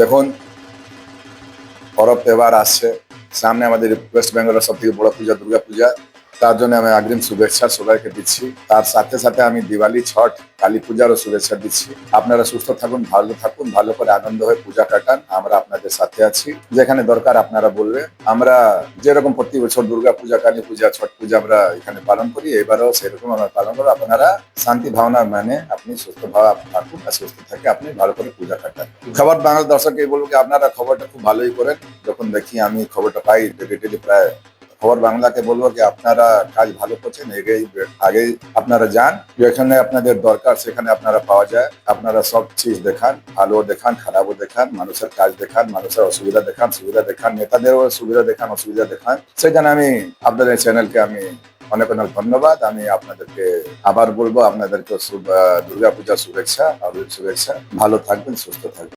দেখুন পরব এবার আসছে। সামনে আমাদের ওয়েস্ট বেঙ্গলের সব থেকে বড় পূজা দুর্গা পূজা। তার জন্য আমি অগ্রিম শুভেচ্ছা সবাইকে দিচ্ছি। তার সাথে সাথে আমি দিওয়ালি, ছট, কালী পূজারও শুভেচ্ছা দিচ্ছি। আপনারা সুস্থ থাকুন, ভালো থাকুন, ভালো করে আনন্দ হয়ে পূজা কাটান। আমরা আপনাদের সাথে আছি। যেখানে দরকার আপনারা বলবে আমরা যেরকম প্রতি বছর দুর্গা পূজা, কালী পূজা, ছট পূজা আমরা এখানে পালন করি, এবারও সেরকম আমরা পালন করব। আপনারা শান্তি ভাবনা মানে আপনি সুস্থ ভাবে থাকুন আর সুস্থ থাকে আপনি ভালো করে পূজা কাটান। খবর বাংলা দর্শককে বলব কি, আপনারা খবরটা খুব ভালোই করেন। যখন দেখি আমি খবরটা পাই ডেলি প্রায় খবর বাংলাকে বলব যে আপনারা কাজ ভালো করছেন, এগেই, আগেই আপনারা যান। যেখানে আপনাদের দরকার সেখানে আপনারা পাওয়া যায়। আপনারা সব চিজ দেখান ভালো দেখান, খারাপও দেখান, মানুষের কাজ দেখান, মানুষের অসুবিধা দেখান, সুবিধা দেখান, নেতাদেরও সুবিধা দেখান, অসুবিধা দেখান। জন্য আমি আপনাদের চ্যানেলকে আমি অনেক অনেক ধন্যবাদ। আমি আপনাদেরকে আবার বলব আপনাদেরকে দুর্গা পূজার শুভেচ্ছা অগ্রিম শুভেচ্ছা। ভালো থাকবেন, সুস্থ থাকবেন।